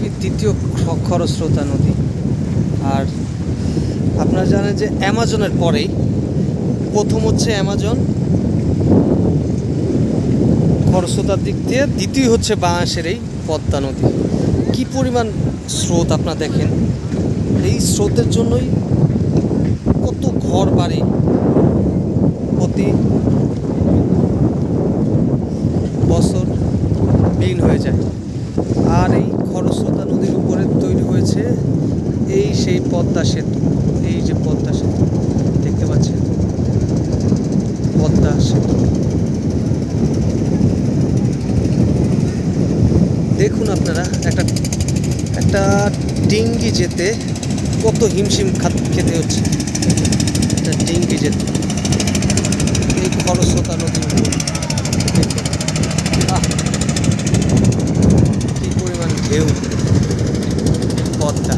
পৃথিবীর খ- খরস্রোতা নদী। আর আপনারা জানেন যে অ্যামাজনের পরেই প্রথম হচ্ছে অ্যামাজন, খরস্রোতার দিক দিয়ে দ্বিতীয় হচ্ছে বাংলাদেশের এই পদ্মা নদী। কী পরিমাণ স্রোত আপনারা দেখেন? এই স্রোতের জন্যই কত ঘর বাড়ি প্রতি বছর বিলীন হয়ে যায়। আর এই খরস্রোতা নদীর উপরে তৈরি হয়েছে এই সেই পদ্মা সেতু, এই যে পদ্মা সেতু, দেখতে পাচ্ছেন? পদ্মা সেতু। দেখুন আপনারা, একটা একটা ডিঙ্গি যেতে কত হিমশিম খাত- হচ্ছে। একটা ডিঙ্গি যেতে। এই খরস্রোতা নদীর উপর দেখুন আহ কি পরিমাণ ঢেউ পদ্মা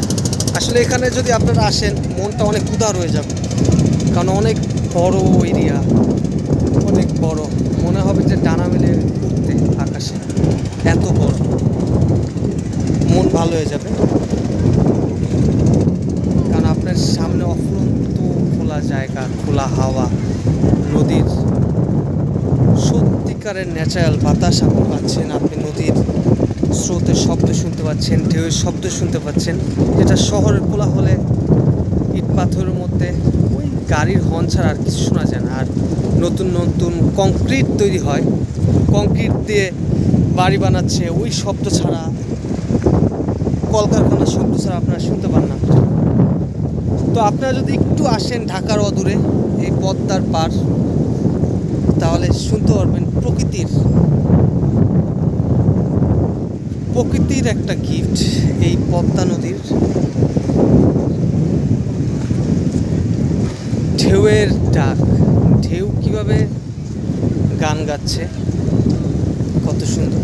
আসলে এখানে যদি আপনারা আসেন, মনটা অনেক উদার হয়ে যাবে। কারণ অনেক বড় এরিয়া অনেক বড়। মনে হবে যে ডানা মেলে উঠতে আকাশে এত বড়। মন ভালো হয়ে যাবে। কারণ আপনার সামনে অফুরন্ত খোলা জায়গা, খোলা হাওয়া, নদীর সত্যিকারের ন্যাচারাল বাতাস আপনি পাচ্ছেন। আপনি নদীর স্রোতের শব্দ শুনতে পাচ্ছেন, ঢেউয়ের শব্দ শুনতে পাচ্ছেন। যেটা শহরের কোলাহলে ইট পাথরের মধ্যে ওই গাড়ির হর্ন ছাড়া আর কিছু শোনা যায় না। আর নতুন নতুন কংক্রিট তৈরি হয়। কংক্রিট দিয়ে বাড়ি বানাচ্ছে, ওই শব্দ ছাড়া, কলকারখানার শব্দ ছাড়া আপনারা শুনতে পান না। তো আপনারা যদি একটু আসেন ঢাকার অদূরে, এই পদ্মার পার তাহলে শুনতে পারবেন প্রকৃতির প্রকৃতির একটা গিফট এই পদ্মা নদীর। ঢেউয়ের ডাক। ঢেউ কীভাবে গান গাচ্ছে কত সুন্দর।